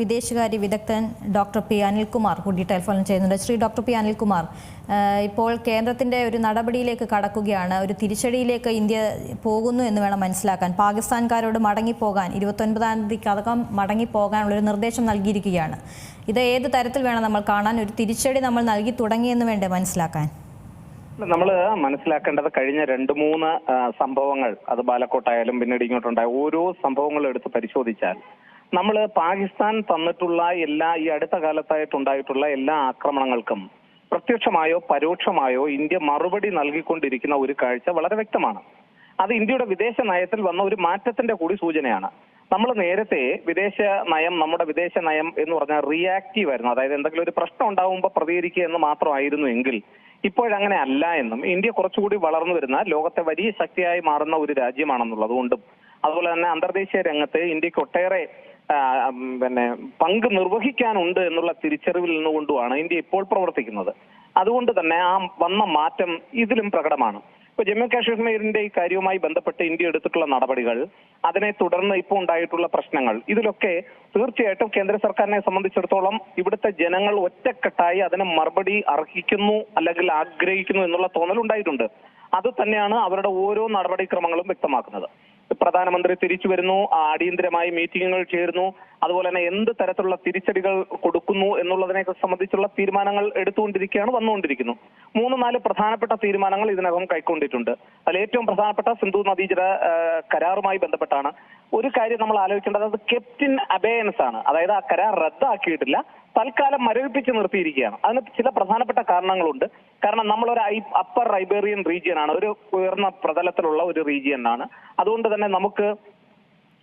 വിദേശകാര്യ വിദഗ്ധൻ doctor P Anilkumar കൂടി ടെലിഫോൺ ചെയ്യുന്നുണ്ട് ശ്രീ ഡോക്ടർ പി അനിൽകുമാർ ഇപ്പോൾ കേന്ദ്രത്തിന്റെ ഒരു നടപടിയിലേക്ക് കടക്കുകയാണ്. ഒരു തിരിച്ചടിയിലേക്ക് ഇന്ത്യ പോകുന്നു എന്ന് വേണം മനസ്സിലാക്കാൻ. പാകിസ്ഥാൻകാരോട് മടങ്ങിപ്പോകാൻ ഇരുപത്തൊൻപതാം തീയതിക്കകം മടങ്ങിപ്പോകാനുള്ളൊരു നിർദ്ദേശം നൽകിയിരിക്കുകയാണ്. ഇത് ഏത് തരത്തിൽ വേണം നമ്മൾ കാണാൻ? ഒരു തിരിച്ചടി നമ്മൾ നൽകി തുടങ്ങിയെന്ന് വേണ്ടേ മനസ്സിലാക്കാൻ? നമ്മൾ മനസ്സിലാക്കേണ്ടത് കഴിഞ്ഞ രണ്ട് മൂന്ന് സംഭവങ്ങൾ അത് ബാലക്കോട്ടായാലും പിന്നീട് ഇങ്ങോട്ടുണ്ടായ ഓരോ സംഭവങ്ങളും എടുത്ത് പരിശോധിച്ചാൽ നമ്മൾ പാകിസ്ഥാൻ തന്നിട്ടുള്ള എല്ലാ ഈ അടുത്ത കാലത്തായിട്ടുണ്ടായിട്ടുള്ള എല്ലാ ആക്രമണങ്ങൾക്കും പ്രത്യക്ഷമായോ പരോക്ഷമായോ ഇന്ത്യ മറുപടി നൽകിക്കൊണ്ടിരിക്കുന്ന ഒരു കാഴ്ച വളരെ വ്യക്തമാണ്. അത് ഇന്ത്യയുടെ വിദേശ നയത്തിൽ വന്ന ഒരു മാറ്റത്തിന്റെ കൂടി സൂചനയാണ്. നമ്മൾ നേരത്തെ വിദേശ നയം നമ്മുടെ വിദേശ നയം എന്ന് പറഞ്ഞാൽ റിയാക്റ്റീവ് ആയിരുന്നു. അതായത് എന്തെങ്കിലും ഒരു പ്രശ്നം ഉണ്ടാവുമ്പോൾ പ്രതികരിക്കുക എന്ന് മാത്രമായിരുന്നു എങ്കിൽ ഇപ്പോഴങ്ങനെ അല്ല എന്നും ഇന്ത്യ കുറച്ചുകൂടി വളർന്നു വരുന്ന ലോകത്തെ വലിയ ശക്തിയായി മാറുന്ന ഒരു രാജ്യമാണെന്നുള്ളത് കൊണ്ടും അതുപോലെ തന്നെ അന്തർദേശീയ രംഗത്ത് ഇന്ത്യയ്ക്ക് ഒട്ടേറെ പിന്നെ പങ്ക് നിർവഹിക്കാനുണ്ട് എന്നുള്ള തിരിച്ചറിവിൽ നിന്നുകൊണ്ടുമാണ് ഇന്ത്യ ഇപ്പോൾ പ്രവർത്തിക്കുന്നത്. അതുകൊണ്ട് തന്നെ ആ വന്ന മാറ്റം ഇതിലും പ്രകടമാണ്. ഇപ്പൊ ജമ്മു കാശ്മീരിന്റെ ഈ കാര്യവുമായി ബന്ധപ്പെട്ട് ഇന്ത്യ എടുത്തിട്ടുള്ള നടപടികൾ അതിനെ തുടർന്ന് ഇപ്പോൾ ഉണ്ടായിട്ടുള്ള പ്രശ്നങ്ങൾ ഇതിലൊക്കെ തീർച്ചയായിട്ടും കേന്ദ്ര സർക്കാരിനെ സംബന്ധിച്ചിടത്തോളം ഇവിടുത്തെ ജനങ്ങൾ ഒറ്റക്കെട്ടായി അതിനെ മറുപടി അർഹിക്കുന്നു അല്ലെങ്കിൽ ആഗ്രഹിക്കുന്നു എന്നുള്ള തോന്നൽ ഉണ്ടായിട്ടുണ്ട് അത് തന്നെയാണ് അവരുടെ ഓരോ നടപടിക്രമങ്ങളും വ്യക്തമാക്കുന്നത്. പ്രധാനമന്ത്രി തിരിച്ചു വരുന്നു അടിയന്തരമായി മീറ്റിംഗുകൾ ചേരുന്നു. അതുപോലെ തന്നെ എന്ത് തരത്തിലുള്ള തിരിച്ചടികൾ കൊടുക്കുന്നു എന്നുള്ളതിനെ സംബന്ധിച്ചുള്ള തീരുമാനങ്ങൾ എടുത്തുകൊണ്ടിരിക്കുകയാണ് വന്നുകൊണ്ടിരിക്കുന്നു. മൂന്ന് നാല് പ്രധാനപ്പെട്ട തീരുമാനങ്ങൾ ഇതിനകം കൈക്കൊണ്ടിട്ടുണ്ട്. അതിൽ ഏറ്റവും പ്രധാനപ്പെട്ട സിന്ധു നദീജല കരാറുമായി ബന്ധപ്പെട്ടാണ്. ഒരു കാര്യം നമ്മൾ ആലോചിക്കേണ്ടത് അത് കെപ്റ്റിൻ അബേയൻസ് ആണ്. അതായത് ആ കരാർ റദ്ദാക്കിയിട്ടില്ല. തൽക്കാലം മരവിപ്പിച്ച് നിർത്തിയിരിക്കുകയാണ്. അതിന് ചില പ്രധാനപ്പെട്ട കാരണങ്ങളുണ്ട്. കാരണം നമ്മളൊരു ഐ അപ്പർ റൈബേറിയൻ റീജിയൻ ആണ്. ഒരു ഉയർന്ന പ്രതലത്തിലുള്ള ഒരു റീജിയൻ ആണ്. അതുകൊണ്ട് തന്നെ നമുക്ക്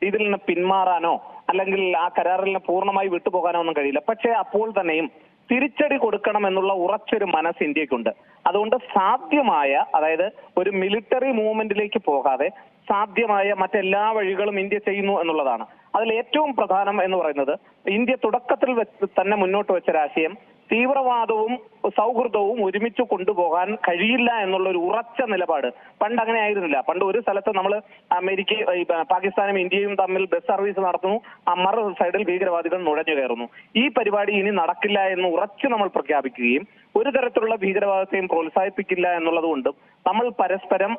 ഇതിൽ നിന്ന് പിന്മാറാനോ അല്ലെങ്കിൽ ആ കരാറിൽ നിന്ന് പൂർണമായി വിട്ടുപോകാനോ ഒന്നും കഴിയില്ല. പക്ഷേ അപ്പോൾ തന്നെയും തിരിച്ചടി കൊടുക്കണം എന്നുള്ള ഉറച്ചൊരു മനസ്സ് ഇന്ത്യക്കുണ്ട്. അതുകൊണ്ട് സാധ്യമായ അതായത് ഒരു മിലിറ്ററി മൂവ്മെന്റിലേക്ക് പോകാതെ സാധ്യമായ മറ്റെല്ലാ വഴികളും ഇന്ത്യ ചെയ്യുന്നു എന്നുള്ളതാണ്. അതിൽ ഏറ്റവും പ്രധാനം എന്ന് പറയുന്നത് ഇന്ത്യ തുടക്കത്തിൽ വെച്ച് തന്നെ മുന്നോട്ട് വെച്ചൊരാശയം തീവ്രവാദവും സൗഹൃദവും ഒരുമിച്ച് കൊണ്ടുപോകാൻ കഴിയില്ല എന്നുള്ള ഒരു ഉറച്ച നിലപാട്. പണ്ട് അങ്ങനെ ആയിരുന്നില്ല. പണ്ട് ഒരു സ്ഥലത്ത് നമ്മൾ അമേരിക്ക പാകിസ്ഥാനും ഇന്ത്യയും തമ്മിൽ ബസ് സർവീസ് നടത്തുന്നു. അമർ സൈഡിൽ ഭീകരവാദികൾ നുഴഞ്ഞു കയറുന്നു. ഈ പരിപാടി ഇനി നടക്കില്ല എന്ന് ഉറച്ച് നമ്മൾ പ്രഖ്യാപിക്കുകയും ഒരു തരത്തിലുള്ള ഭീകരവാദത്തെയും പ്രോത്സാഹിപ്പിക്കില്ല എന്നുള്ളത് കൊണ്ടും നമ്മൾ പരസ്പരം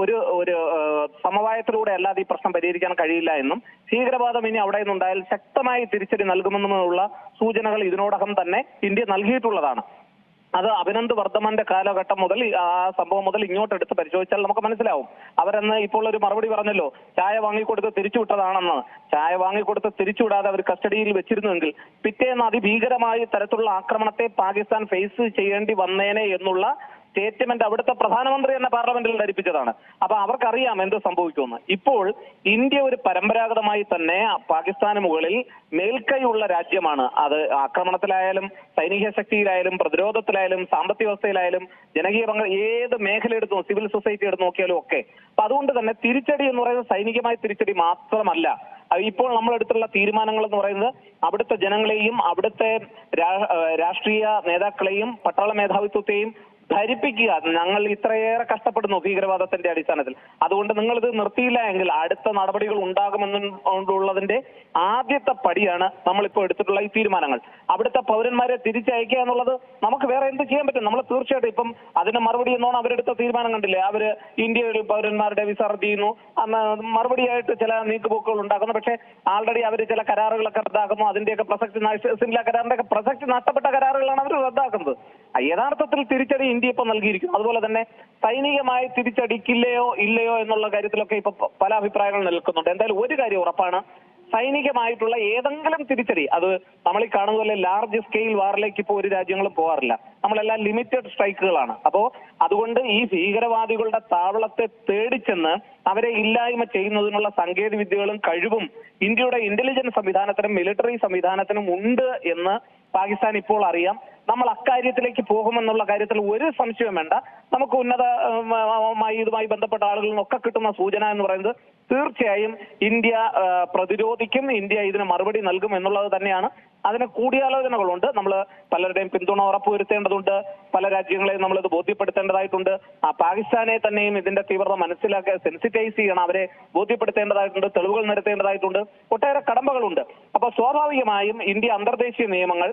ഒരു ഒരു സമവായത്തിലൂടെ അല്ലാതെ ഈ പ്രശ്നം പരിഹരിക്കാൻ കഴിയില്ല എന്നും ഭീകരവാദം ഇനി അവിടെ നിന്നുണ്ടായാൽ ശക്തമായി തിരിച്ചടി നൽകുമെന്നുമുള്ള സൂചനകൾ ഇതിനോടകം തന്നെ ഇന്ത്യ നൽകിയിട്ടുള്ളതാണ്. അത് അഭിനന്ദ് വർദ്ധമാന്റെ കാലഘട്ടം മുതൽ ആ സംഭവം മുതൽ ഇങ്ങോട്ട് എടുത്ത് പരിശോധിച്ചാൽ നമുക്ക് മനസ്സിലാവും. അവരെന്ന് ഇപ്പോൾ ഒരു മറുപടി പറഞ്ഞല്ലോ ചായ വാങ്ങിക്കൊടുത്ത് തിരിച്ചുവിട്ടതാണെന്ന്. ചായ വാങ്ങിക്കൊടുത്ത് തിരിച്ചുവിടാതെ അവർ കസ്റ്റഡിയിൽ വെച്ചിരുന്നുവെങ്കിൽ പിറ്റേന്ന് അതിഭീകരമായ തരത്തിലുള്ള ആക്രമണത്തെ പാകിസ്ഥാൻ ഫേസ് ചെയ്യേണ്ടി വന്നേനെ എന്നുള്ള സ്റ്റേറ്റ്മെന്റ് അവിടുത്തെ പ്രധാനമന്ത്രി തന്നെ പാർലമെന്റിൽ ധരിപ്പിച്ചതാണ്. അപ്പൊ അവർക്കറിയാം എന്ത് സംഭവിക്കുമെന്ന്. ഇപ്പോൾ ഇന്ത്യ ഒരു പരമ്പരാഗതമായി തന്നെ പാകിസ്ഥാന് മുകളിൽ മേൽക്കൈയുള്ള രാജ്യമാണ്. അത് ആക്രമണത്തിലായാലും സൈനിക ശക്തിയിലായാലും പ്രതിരോധത്തിലായാലും സാമ്പത്തിക വ്യവസ്ഥയിലായാലും ജനകീയ പങ്ക ഏത് മേഖല എടുത്തു സിവിൽ സൊസൈറ്റി എടുത്ത് നോക്കിയാലും ഒക്കെ. അപ്പൊ അതുകൊണ്ട് തന്നെ തിരിച്ചടി എന്ന് പറയുന്നത് സൈനികമായ തിരിച്ചടി മാത്രമല്ല. ഇപ്പോൾ നമ്മൾ എടുത്തുള്ള തീരുമാനങ്ങൾ എന്ന് പറയുന്നത് അവിടുത്തെ ജനങ്ങളെയും അവിടുത്തെ രാഷ്ട്രീയ നേതാക്കളെയും പട്ടാള മേധാവിത്വത്തെയും ധരിപ്പിക്കുക. ഞങ്ങൾ ഇത്രയേറെ കഷ്ടപ്പെടുന്നു ഭീകരവാദത്തിന്റെ അടിസ്ഥാനത്തിൽ. അതുകൊണ്ട് നിങ്ങൾ ഇത് നിർത്തിയില്ല എങ്കിൽ അടുത്ത നടപടികൾ ഉണ്ടാകുമെന്നുള്ളതിന്റെ ആദ്യത്തെ പടിയാണ് നമ്മളിപ്പോൾ എടുത്തിട്ടുള്ള ഈ തീരുമാനങ്ങൾ. അവിടുത്തെ പൗരന്മാരെ തിരിച്ചയക്കുക എന്നുള്ളത് നമുക്ക് വേറെ എന്ത് ചെയ്യാൻ പറ്റും? നമ്മൾ തീർച്ചയായിട്ടും ഇപ്പം അതിന് മറുപടി എന്നോണം അവരെടുത്ത തീരുമാനം കണ്ടില്ലേ? അവർ ഇന്ത്യയിൽ പൗരന്മാരുടെ വിസ റദ്ദ് ചെയ്യുന്നു. മറുപടിയായിട്ട് ചില നീക്കുപോക്കുകൾ ഉണ്ടാക്കുന്നു. പക്ഷേ ആൾറെഡി അവർ ചില കരാറുകളൊക്കെ റദ്ദാക്കുന്നു. അതിന്റെയൊക്കെ പ്രസക്തി സിംല കരാറിന്റെ ഒക്കെ പ്രസക്തി നഷ്ടപ്പെട്ട കരാറുകളാണ് അവർ റദ്ദാക്കുന്നത്. യഥാർത്ഥത്തിൽ തിരിച്ചടി ഇന്ത്യ ഇപ്പൊ നൽകിയിരിക്കുന്നു. അതുപോലെ തന്നെ സൈനികമായി തിരിച്ചടിക്കില്ലയോ ഇല്ലയോ എന്നുള്ള കാര്യത്തിലൊക്കെ ഇപ്പൊ പല അഭിപ്രായങ്ങൾ നിൽക്കുന്നുണ്ട്. എന്തായാലും ഒരു കാര്യം ഉറപ്പാണ്. സൈനികമായിട്ടുള്ള ഏതെങ്കിലും തിരിച്ചടി അത് നമ്മൾ ഈ കാണുന്ന പോലെ ലാർജ് സ്കെയിൽ വാറിലേക്ക് ഇപ്പോൾ ഒരു രാജ്യങ്ങളും പോകാറില്ല. നമ്മളെല്ലാം ലിമിറ്റഡ് സ്ട്രൈക്കുകളാണ് അപ്പോ അതുകൊണ്ട് ഈ ഭീകരവാദികളുടെ താവളത്തെ തേടിച്ചെന്ന് അവരെ ഇല്ലായ്മ ചെയ്യുന്നതിനുള്ള സാങ്കേതിക വിദ്യകളും കഴിവും ഇന്ത്യയുടെ ഇന്റലിജൻസ് സംവിധാനത്തിനും മിലിറ്ററി സംവിധാനത്തിനും ഉണ്ട് എന്ന് പാകിസ്ഥാൻ ഇപ്പോൾ അറിയാം. നമ്മൾ അക്കാര്യത്തിലേക്ക് പോകുമെന്നുള്ള കാര്യത്തിൽ ഒരു സംശയവും വേണ്ട. നമുക്ക് ഉന്നതമായി ഇതുമായി ബന്ധപ്പെട്ട ആളുകളിൽ നിന്നൊക്കെ കിട്ടുന്ന സൂചന എന്ന് പറയുന്നത് തീർച്ചയായും ഇന്ത്യ പ്രതിരോധിക്കും. ഇന്ത്യ ഇതിന് മറുപടി നൽകും എന്നുള്ളത് തന്നെയാണ്. അതിന് കൂടിയാലോചനകളുണ്ട് നമ്മൾ പലരുടെയും പിന്തുണ ഉറപ്പുവരുത്തേണ്ടതുണ്ട്. പല രാജ്യങ്ങളെയും നമ്മൾ ഇത് ബോധ്യപ്പെടുത്തേണ്ടതായിട്ടുണ്ട് പാകിസ്ഥാനെ തന്നെയും ഇതിന്റെ തീവ്രത മനസ്സിലാക്കി സെൻസിറ്റൈസ് ചെയ്യണം. അവരെ ബോധ്യപ്പെടുത്തേണ്ടതായിട്ടുണ്ട്. തെളിവുകൾ നിരത്തേണ്ടതായിട്ടുണ്ട് ഒട്ടേറെ കടമ്പകളുണ്ട്. അപ്പൊ സ്വാഭാവികമായും ഇന്ത്യ അന്തർദേശീയ നിയമങ്ങൾ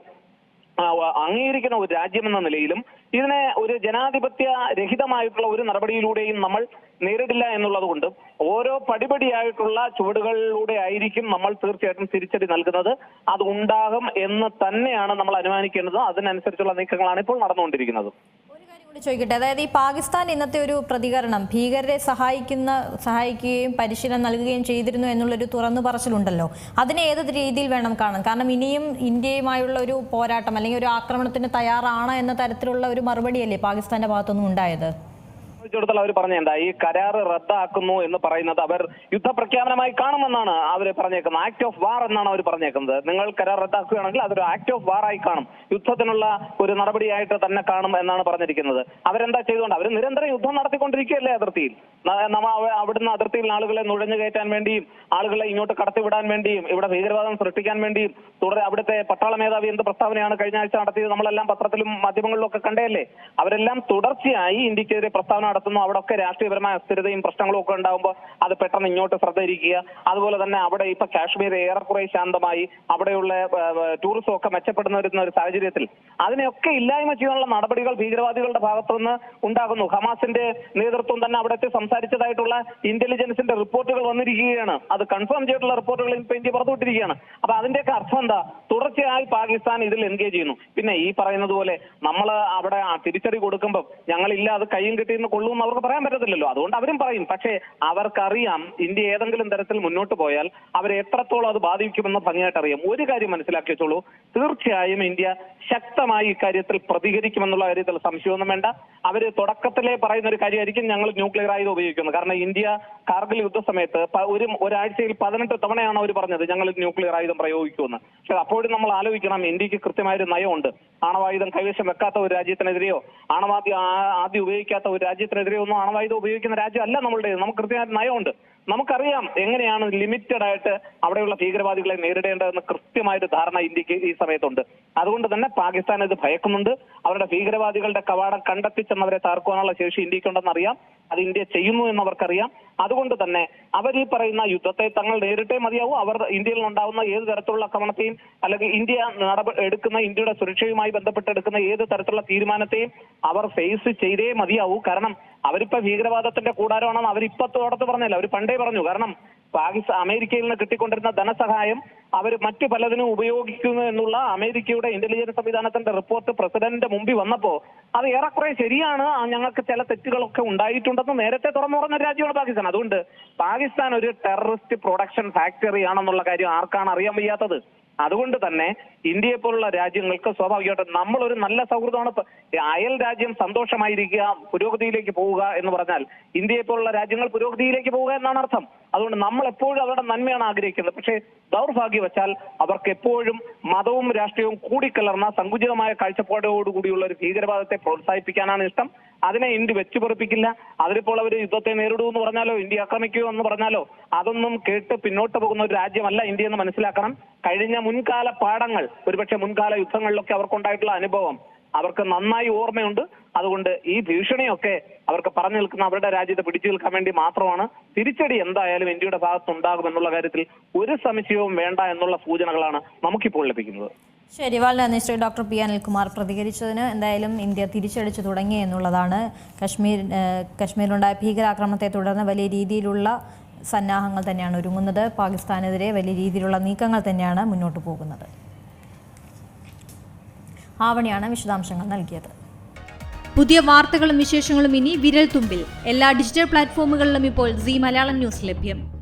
അംഗീകരിക്കുന്ന ഒരു രാജ്യമെന്ന നിലയിലും ഇതിനെ ഒരു ജനാധിപത്യ രഹിതമായിട്ടുള്ള ഒരു നടപടിയിലൂടെയും നമ്മൾ നേരിടില്ല എന്നുള്ളത് കൊണ്ട് ഓരോ പടിപടിയായിട്ടുള്ള ചുവടുകളിലൂടെ ആയിരിക്കും നമ്മൾ തീർച്ചയായിട്ടും തിരിച്ചടി നൽകുന്നത്. അത് ഉണ്ടാകും എന്ന് തന്നെയാണ് നമ്മൾ അനുമാനിക്കേണ്ടത്. അതിനനുസരിച്ചുള്ള നീക്കങ്ങളാണ് ഇപ്പോൾ നടന്നുകൊണ്ടിരിക്കുന്നത്. ചോദിക്കട്ടെ. അതായത് ഈ പാകിസ്ഥാൻ ഇന്നത്തെ ഒരു പ്രതികരണം ഭീകരരെ സഹായിക്കുന്ന സഹായിക്കുകയും പരിശീലനം നൽകുകയും ചെയ്തിരുന്നു എന്നുള്ളൊരു തുറന്നു പറച്ചിലുണ്ടല്ലോ. അതിനെ ഏത് രീതിയിൽ വേണം കാണാൻ? കാരണം ഇനിയും ഇന്ത്യയുമായുള്ള ഒരു പോരാട്ടം അല്ലെങ്കിൽ ഒരു ആക്രമണത്തിന് തയ്യാറാണ് എന്ന തരത്തിലുള്ള ഒരു മറുപടിയല്ലേ പാകിസ്ഥാന്റെ ഭാഗത്തുനിന്നും ഉണ്ടായത്? സംബന്ധിച്ചിടത്തോളം അവർ പറഞ്ഞ എന്താ ഈ കരാർ റദ്ദാക്കുന്നു എന്ന് പറയുന്നത് അവർ യുദ്ധപ്രഖ്യാപനമായി കാണുമെന്നാണ് അവർ പറഞ്ഞേക്കുന്നത്. ആക്ട് ഓഫ് വാർ എന്നാണ് അവർ പറഞ്ഞേക്കുന്നത്. നിങ്ങൾ കരാർ റദ്ദാക്കുകയാണെങ്കിൽ അതൊരു ആക്ട് ഓഫ് വാർ ആയി കാണും. യുദ്ധത്തിനുള്ള ഒരു നടപടിയായിട്ട് തന്നെ കാണും എന്നാണ് പറഞ്ഞിരിക്കുന്നത്. അവരെന്താ ചെയ്തുകൊണ്ട്? അവർ നിരന്തരം യുദ്ധം നടത്തിക്കൊണ്ടിരിക്കുകയല്ലേ അതിർത്തിയിൽ. നമ്മ അവ- അവിടുന്ന് അതിർത്തിയിൽ ആളുകളെ നുഴഞ്ഞു കയറ്റാൻ വേണ്ടിയും ആളുകളെ ഇങ്ങോട്ട് കടത്തിവിടാൻ വേണ്ടിയും ഇവിടെ ഭീകരവാദം സൃഷ്ടിക്കാൻ വേണ്ടിയും തുടരെ അവിടുത്തെ പട്ടാള മേധാവി എന്ത് പ്രസ്താവനയാണ് കഴിഞ്ഞ ആഴ്ച നടത്തിയത് നമ്മളെല്ലാം പത്രത്തിലും മാധ്യമങ്ങളിലും ഒക്കെ കണ്ടതല്ലേ അവരെല്ലാം തുടർച്ചയായി ഇന്ത്യക്കെതിരെ പ്രസ്താവന നടത്തുന്നു. അവിടെ ഒക്കെ രാഷ്ട്രീയപരമായ അസ്ഥിരതയും പ്രശ്നങ്ങളും ഒക്കെ ഉണ്ടാകുമ്പോൾ അത് പെട്ടെന്ന് ഇങ്ങോട്ട് ശ്രദ്ധ ഇരിക്കുക അതുപോലെ തന്നെ അവിടെ ഇപ്പൊ കാശ്മീർ ഏറെക്കുറെ ശാന്തമായി. അവിടെയുള്ള ടൂറിസം ഒക്കെ മെച്ചപ്പെടുന്ന ഒരു സാഹചര്യത്തിൽ അതിനെയൊക്കെ ഇല്ലായ്മ ചെയ്യാനുള്ള നടപടികൾ ഭീകരവാദികളുടെ ഭാഗത്തുനിന്ന് ഉണ്ടാകുന്നു. ഹമാസിന്റെ നേതൃത്വം തന്നെ അവിടെ സംസാരിച്ചതായിട്ടുള്ള ഇന്റലിജൻസിന്റെ റിപ്പോർട്ടുകൾ വന്നിരിക്കുകയാണ്. അത് കൺഫേം ചെയ്തിട്ടുള്ള റിപ്പോർട്ടുകൾ ഇപ്പൊ ഇന്ത്യ പുറത്തുവിട്ടിരിക്കുകയാണ്. അപ്പൊ അതിന്റെയൊക്കെ അർത്ഥം എന്താ? തുടർച്ചയായി പാകിസ്ഥാൻ ഇതിൽ എൻഗേജ് ചെയ്യുന്നു. പിന്നെ ഈ പറയുന്നത് പോലെ നമ്മൾ അവിടെ തിരിച്ചടി കൊടുക്കുമ്പോൾ ഞങ്ങളില്ല അത് കയ്യും കിട്ടിയെന്ന് കൊള്ളുമെന്ന് അവർക്ക് പറയാൻ പറ്റത്തില്ലല്ലോ. അതുകൊണ്ട് അവരും പറയും പക്ഷേ അവർക്കറിയാം ഇന്ത്യ ഏതെങ്കിലും തരത്തിൽ മുന്നോട്ട് പോയാൽ അവരെ എത്രത്തോളം അത് ബാധിക്കുമെന്ന് ഭംഗിയായിട്ട് അറിയാം. ഒരു കാര്യം മനസ്സിലാക്കി വെച്ചോളൂ. തീർച്ചയായും ഇന്ത്യ ശക്തമായി ഇക്കാര്യത്തിൽ പ്രതികരിക്കുമെന്നുള്ള കാര്യത്തിൽ സംശയമൊന്നും വേണ്ട. അവർ തുടക്കത്തിലെ പറയുന്ന ഒരു കാര്യമായിരിക്കും ഞങ്ങൾ ന്യൂക്ലിയർ ആയുധം ഉപയോഗിക്കുന്നത്. കാരണം ഇന്ത്യ കാർഗിൽ യുദ്ധ സമയത്ത് ഒരു ഒരാഴ്ചയിൽ പതിനെട്ട് തവണയാണ് അവർ പറഞ്ഞത് ഞങ്ങൾ ന്യൂക്ലിയർ ആയുധം പ്രയോഗിക്കുമെന്ന്. പക്ഷെ അപ്പോഴും നമ്മൾ ആലോചിക്കണം ഇന്ത്യയ്ക്ക് കൃത്യമായ ഒരു നയമുണ്ട്. ആണവായുധം കൈവശം വെക്കാത്ത ഒരു രാജ്യത്തിനെതിരെയോ ആണവാദ്യം ആദ്യം ഉപയോഗിക്കാത്ത ഒരു രാജ്യത്തിനെതിരെയോ ഒന്നും ആണവായുധം ഉപയോഗിക്കുന്ന രാജ്യമല്ല നമ്മളുടെ നമുക്ക് കൃത്യമായിട്ട് നയമുണ്ട്. നമുക്കറിയാം എങ്ങനെയാണ് ലിമിറ്റഡ് ആയിട്ട് അവിടെയുള്ള ഭീകരവാദികളെ നേരിടേണ്ടതെന്ന് കൃത്യമായൊരു ധാരണ ഇന്ത്യയ്ക്ക് ഈ സമയത്തുണ്ട്. അതുകൊണ്ട് തന്നെ പാകിസ്ഥാൻ ഇത് ഭയക്കുന്നുണ്ട്. അവരുടെ ഭീകരവാദികളുടെ കവാടം കണ്ടെത്തിച്ചെന്നവരെ തകർക്കുവാനുള്ള ശേഷി ഇന്ത്യക്കുണ്ടെന്ന് അറിയാം. അത് ഇന്ത്യ ചെയ്യുന്നു എന്നവർക്കറിയാം. അതുകൊണ്ട് തന്നെ അവർ ഈ പറയുന്ന യുദ്ധത്തെ തങ്ങൾ നേരിട്ടേ മതിയാവും. അവർ ഇന്ത്യയിൽ ഉണ്ടാവുന്ന ഏത് തരത്തിലുള്ള ആക്രമണത്തെയും അല്ലെങ്കിൽ ഇന്ത്യ നടപടി എടുക്കുന്ന ഇന്ത്യയുടെ സുരക്ഷയുമായി ബന്ധപ്പെട്ട് എടുക്കുന്ന ഏത് തരത്തിലുള്ള തീരുമാനത്തെയും അവർ ഫേസ് ചെയ്തേ മതിയാവൂ. കാരണം അവരിപ്പോ ഭീകരവാദത്തിന്റെ കൂടാരമാണെന്ന് അവരിപ്പോ തോടത്ത് പറഞ്ഞില്ല. അവർ പണ്ടേ പറഞ്ഞു. കാരണം പാകിസ്ഥാൻ അമേരിക്കയിൽ നിന്ന് കിട്ടിക്കൊണ്ടിരുന്ന ധനസഹായം അവർ മറ്റു പലതിനും ഉപയോഗിക്കുന്നു എന്നുള്ള അമേരിക്കയുടെ ഇന്റലിജൻസ് സംവിധാനത്തിന്റെ റിപ്പോർട്ട് പ്രസിഡന്റിന്റെ മുമ്പിൽ വന്നപ്പോ അത് ഏറെക്കുറെ ശരിയാണ്. ഞങ്ങൾക്ക് ചില തെറ്റുകളൊക്കെ ഉണ്ടായിട്ടുണ്ടെന്ന് നേരത്തെ തുറന്നു പറഞ്ഞ രാജ്യമാണ് പാകിസ്ഥാൻ. അതുകൊണ്ട് പാകിസ്ഥാൻ ഒരു ടെററിസ്റ്റ് പ്രൊഡക്ഷൻ ഫാക്ടറി ആണെന്നുള്ള കാര്യം ആർക്കാണ് അറിയാൻ വയ്യാത്തത്? അതുകൊണ്ട് തന്നെ ഇന്ത്യയെ പോലുള്ള രാജ്യങ്ങൾക്ക് സ്വാഭാവികമായിട്ടും നമ്മൾ ഒരു നല്ല സൗഹൃദമാണ്. അയൽ രാജ്യം സന്തോഷമായിരിക്കുക പുരോഗതിയിലേക്ക് പോവുക എന്ന് പറഞ്ഞാൽ ഇന്ത്യയെ പോലുള്ള രാജ്യങ്ങൾ പുരോഗതിയിലേക്ക് പോവുക എന്നാണ് അർത്ഥം. അതുകൊണ്ട് നമ്മൾ എപ്പോഴും അവരുടെ നന്മയാണ് ആഗ്രഹിക്കുന്നത്. പക്ഷേ ദൗർഭാഗ്യവശാൽ അവർക്ക് എപ്പോഴും മതവും രാഷ്ട്രീയവും കൂടിക്കലർന്ന സങ്കുചിതമായ കാഴ്ചപ്പാടോടുകൂടിയുള്ള ഒരു ഭീകരവാദത്തെ പ്രോത്സാഹിപ്പിക്കാനാണ് ഇഷ്ടം. അതിനെ ഇന്ത്യ വെച്ചു പൊറപ്പിക്കില്ല അതിലിപ്പോൾ അവർ യുദ്ധത്തെ നേരിടൂ എന്ന് പറഞ്ഞാലോ ഇന്ത്യ ആക്രമിക്കൂ എന്ന് പറഞ്ഞാലോ അതൊന്നും കേട്ട് പിന്നോട്ട് പോകുന്ന ഒരു രാജ്യമല്ല ഇന്ത്യ എന്ന് മനസ്സിലാക്കണം. കഴിഞ്ഞ മുൻകാല പാഠങ്ങൾ ഒരുപക്ഷെ മുൻകാല യുദ്ധങ്ങളിലൊക്കെ അവർക്കുണ്ടായിട്ടുള്ള അനുഭവം അവർക്ക് നന്നായി ഓർമ്മയുണ്ട്. അതുകൊണ്ട് ഈ ഭീഷണിയൊക്കെ അവർക്ക് പറഞ്ഞു നിൽക്കുന്ന അവരുടെ രാജ്യത്തെ പിടിച്ചു നിൽക്കാൻ വേണ്ടി മാത്രമാണ് തിരിച്ചടി എന്തായാലും ഇന്ത്യയുടെ ഭാഗത്തുണ്ടാകും എന്നുള്ള കാര്യത്തിൽ ഒരു സംശയവും വേണ്ട എന്നുള്ള സൂചനകളാണ് നമുക്കിപ്പോൾ ലഭിക്കുന്നത്. ശരി വളരെ നന്ദി ശ്രീ ഡോക്ടർ പി അനിൽകുമാർ പ്രതികരിച്ചതിന്. എന്തായാലും ഇന്ത്യ തിരിച്ചടിച്ചു തുടങ്ങി എന്നുള്ളതാണ്. കശ്മീർ കശ്മീരിലുണ്ടായ ഭീകരാക്രമണത്തെ തുടർന്ന് വലിയ രീതിയിലുള്ള സന്നാഹങ്ങൾ തന്നെയാണ് ഒരുങ്ങുന്നത്. പാകിസ്ഥാനെതിരെ വലിയ രീതിയിലുള്ള നീക്കങ്ങൾ തന്നെയാണ് മുന്നോട്ട് പോകുന്നത്. ആവണിയാണ് വിശദാംശങ്ങൾ നൽകിയത്. പുതിയ വാർത്തകളും വിശേഷങ്ങളും ഇനി വിരൽ തുമ്പിൽ എല്ലാ ഡിജിറ്റൽ പ്ലാറ്റ്ഫോമുകളിലും ഇപ്പോൾ സി മലയാളം ന്യൂസ് ലഭ്യം.